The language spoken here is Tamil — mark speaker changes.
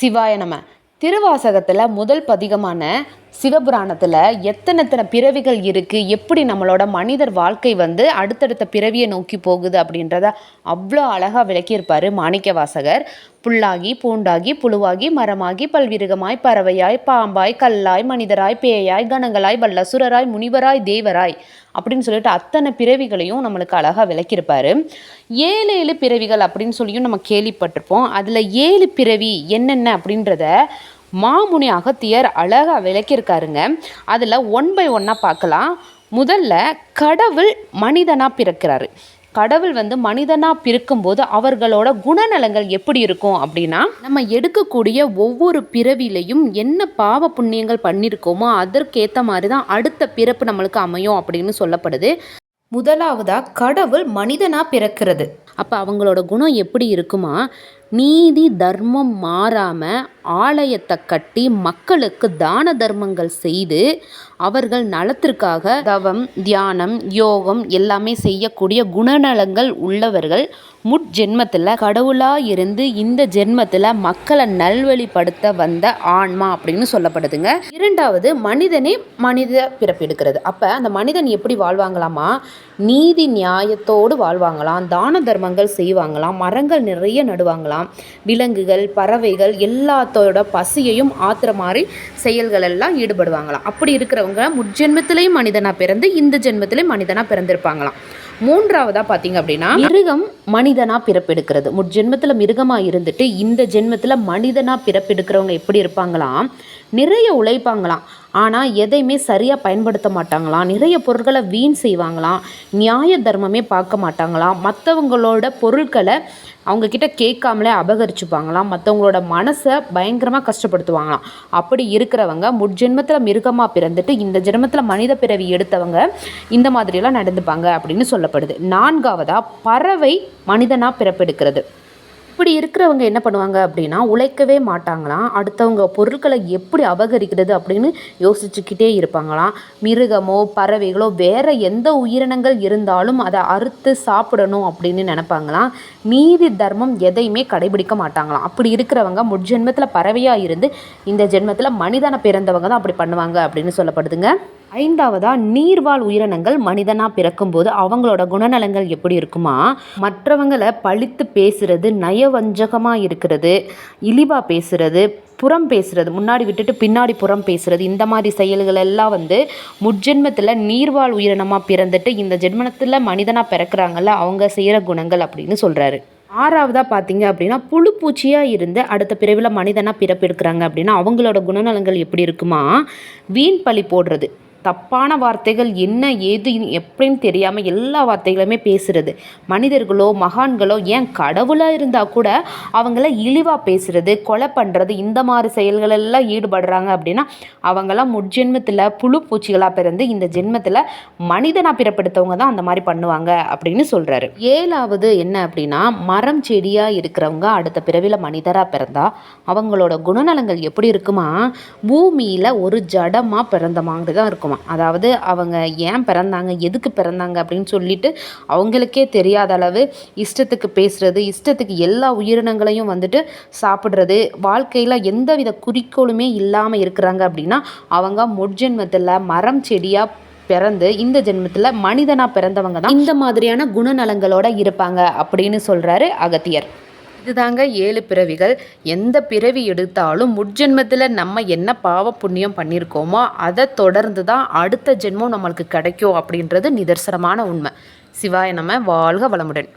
Speaker 1: சிவாய நம. திருவாசகத்தில் முதல் பதிகமான சிவபுராணத்தில் எத்தனை எத்தனை பிறவிகள் இருக்குது எப்படி நம்மளோட மனிதர் வாழ்க்கை வந்து அடுத்தடுத்த பிறவியை நோக்கி போகுது அப்படின்றத அவ்வளோ அழகாக விளக்கியிருப்பார் மாணிக்க வாசகர் புல்லாகி பூண்டாகி புழுவாகி மரமாகி பல்விருகமாய் பறவையாய் பாம்பாய் கல்லாய் மனிதராய் பேயாய் கணங்களாய் வல்லசுரராய் முனிவராய் தேவராய் அப்படின்னு சொல்லிட்டு அத்தனை பிறவிகளையும் நம்மளுக்கு அழகாக விளக்கியிருப்பார். ஏழு ஏழு பிறவிகள் அப்படின்னு சொல்லியும் நம்ம கேள்விப்பட்டிருப்போம். அதில் ஏழு பிறவி என்னென்ன அப்படின்றத மாமுனி அகத்தியர் அழகாக விளக்கியிருக்காருங்க. அதில் ஒன் பை ஒன்னாக பார்க்கலாம். முதல்ல கடவுள் மனிதனாக பிறக்கிறாரு. கடவுள் வந்து மனிதனாக பிறக்கும்போது அவர்களோட குணநலங்கள் எப்படி இருக்கும் அப்படின்னா நம்ம எடுக்கக்கூடிய ஒவ்வொரு பிறவிலையும் என்ன பாவ புண்ணியங்கள் பண்ணியிருக்கோமோ அதற்கேற்ற மாதிரி தான் அடுத்த பிறப்பு நம்மளுக்கு அமையும் அப்படின்னு சொல்லப்படுது. முதலாவதாக கடவுள் மனிதனாக பிறக்கிறது. அப்போ அவங்களோட குணம் எப்படி இருக்குமா? நீதி தர்மம் மாறாமல் ஆலயத்தை கட்டி மக்களுக்கு தான தர்மங்கள் செய்து அவர்கள் நலத்திற்காக தவம் தியானம் யோகம் எல்லாமே செய்யக்கூடிய குணநலங்கள் உள்ளவர்கள் முட்ஜென்மத்தில் கடவுளாக இருந்து இந்த ஜென்மத்தில் மக்களை நல்வழிப்படுத்த வந்த ஆன்மா அப்படின்னு சொல்லப்படுதுங்க. இரண்டாவது மனிதனே மனித பிறப்பெடுக்கிறது அப்போ அந்த மனிதன் எப்படி வாழ்வாங்களாமா? நீதி நியாயத்தோடு வாழ்வாங்களாம் தான தர்மங்கள் செய்வாங்களாம் மரங்கள் நிறைய நடுவாங்களாம் விலங்குகள் பறவைகள் எல்லாத்தோட பசியையும் ஆத்துற மாதிரி செயல்கள் எல்லாம் ஈடுபடுவாங்களாம். அப்படி இருக்கிறவங்க முற்ஜென்மத்திலையும் மனிதனாக பிறந்து இந்த ஜென்மத்திலையும் மனிதனாக பிறந்திருப்பாங்களாம். மூன்றாவதாக பார்த்தீங்க அப்படின்னா மிருகம் மனிதனாக பிறப்பெடுக்கிறது. முற்ஜென்மத்தில் மிருகமாக இருந்துட்டு இந்த ஜென்மத்தில் மனிதனாக பிறப்பெடுக்கிறவங்க எப்படி இருப்பாங்களாம் நிறைய உழைப்பாங்களாம். ஆனால் எதையுமே சரியாக பயன்படுத்த மாட்டாங்களாம் நிறைய பொருட்களை வீண் செய்வாங்களாம் நியாய தர்மமே பார்க்க மாட்டாங்களாம் மற்றவங்களோட பொருட்களை அவங்கக்கிட்ட கேட்காமலே அபகரிச்சுப்பாங்களாம் மற்றவங்களோட மனசை பயங்கரமாக கஷ்டப்படுத்துவாங்களாம் அப்படி இருக்கிறவங்க முட்ஜென்மத்தில் மிருகமாக பிறந்துட்டு இந்த ஜென்மத்தில் மனித பிறவி எடுத்தவங்க இந்த மாதிரியெல்லாம் நடந்துப்பாங்க அப்படின்னு சொல்லப்படுது. நான்காவதாக பறவை மனிதனாக பிறப்பெடுக்கிறது. இப்படி இருக்கிறவங்க என்ன பண்ணுவாங்க அப்படின்னா உழைக்கவே மாட்டாங்களாம் அடுத்தவங்க பொருட்களை எப்படி அபகரிக்கிறது அப்படின்னு யோசிச்சுக்கிட்டே இருப்பாங்களாம் மிருகமோ பறவைகளோ வேற எந்த உயிரினங்கள் இருந்தாலும் அதை அறுத்து சாப்பிடணும் அப்படின்னு நினைப்பாங்களாம் நீதி தர்மம் எதையுமே கடைபிடிக்க மாட்டாங்களாம் அப்படி இருக்கிறவங்க முற்ஜென்மத்தில் பறவையாக இருந்து இந்த ஜென்மத்தில் மனிதனை பிறந்தவங்க தான் அப்படி பண்ணுவாங்க அப்படின்னு சொல்லப்படுதுங்க. ஐந்தாவதாக நீர்வாழ் உயிரினங்கள் மனிதனாக பிறக்கும்போது அவங்களோட குணநலங்கள் எப்படி இருக்குமா? மற்றவங்களை பழித்து பேசுறது நயவஞ்சகமாக இருக்கிறது இழிவாக பேசுறது புறம் பேசுறது முன்னாடி விட்டுட்டு பின்னாடி புறம் பேசுறது இந்த மாதிரி செயல்கள் எல்லாம் வந்து முற்ஜென்மத்தில் நீர்வாழ் உயிரினமாக பிறந்துட்டு இந்த ஜென்மத்தில் மனிதனாக பிறக்கிறாங்கல்ல அவங்க செய்கிற குணங்கள் அப்படின்னு சொல்கிறாரு ஆறாவதாக பார்த்தீங்க அப்படின்னா புழு பூச்சியாக இருந்து அடுத்த பிறவியில் மனிதனாக பிறப்பெடுக்கிறாங்க அப்படின்னா அவங்களோட குணநலங்கள் எப்படி இருக்குமா? வீண் பழி போடுறது. தப்பான வார்த்தைகள் என்ன ஏது எப்படின்னு தெரியாமல் எல்லா வார்த்தைகளுமே பேசுகிறது மனிதர்களோ மகான்களோ ஏன் கடவுளாக இருந்தால் கூட அவங்கள இழிவாக பேசுகிறது கொலை பண்ணுறது இந்த மாதிரி செயல்கள் எல்லாம் ஈடுபடுறாங்க அப்படின்னா அவங்களாம் முற்ஜென்மத்தில் புழு பூச்சிகளாக பிறந்து இந்த ஜென்மத்தில் மனிதனாக பிறப்படுத்தவங்க தான் அந்த மாதிரி பண்ணுவாங்க அப்படின்னு சொல்கிறாரு ஏழாவது என்ன அப்படின்னா மரம் செடியாக இருக்கிறவங்க அடுத்த பிறவியில் மனிதராக பிறந்தா அவங்களோட குணநலங்கள் எப்படி இருக்குமா? பூமியில் ஒரு ஜடமாக பிறந்த மாதிரி தான் இருக்கும். அதாவது அவங்க ஏன் பிறந்தாங்க எதுக்கு பிறந்தாங்க அப்படின்னு சொல்லிட்டு அவங்களுக்கே தெரியாத அளவு இஷ்டத்துக்கு பேசுறது இஷ்டத்துக்கு எல்லா உயிரினங்களையும் வந்துட்டு சாப்பிட்றது வாழ்க்கையில் எந்தவித குறிக்கோளுமே இல்லாமல் இருக்கிறாங்க அப்படின்னா அவங்க முட்ஜென்மத்தில் மரம் செடியாக பிறந்து இந்த ஜென்மத்தில் மனிதனாக பிறந்தவங்க தான் இந்த மாதிரியான குணநலங்களோட இருப்பாங்க அப்படின்னு சொல்கிறாரு அகத்தியர். இதுதாங்க ஏழு பிறவிகள். எந்த பிறவி எடுத்தாலும் முற்ஜென்மத்தில் நம்ம என்ன பாவ புண்ணியம் பண்ணியிருக்கோமோ அதை தொடர்ந்து தான் அடுத்த ஜென்மம் நம்மளுக்கு கிடைக்கும் அப்படின்றது நிதர்சனமான உண்மை. சிவாய நம்ம வாழ்க வளமுடன்.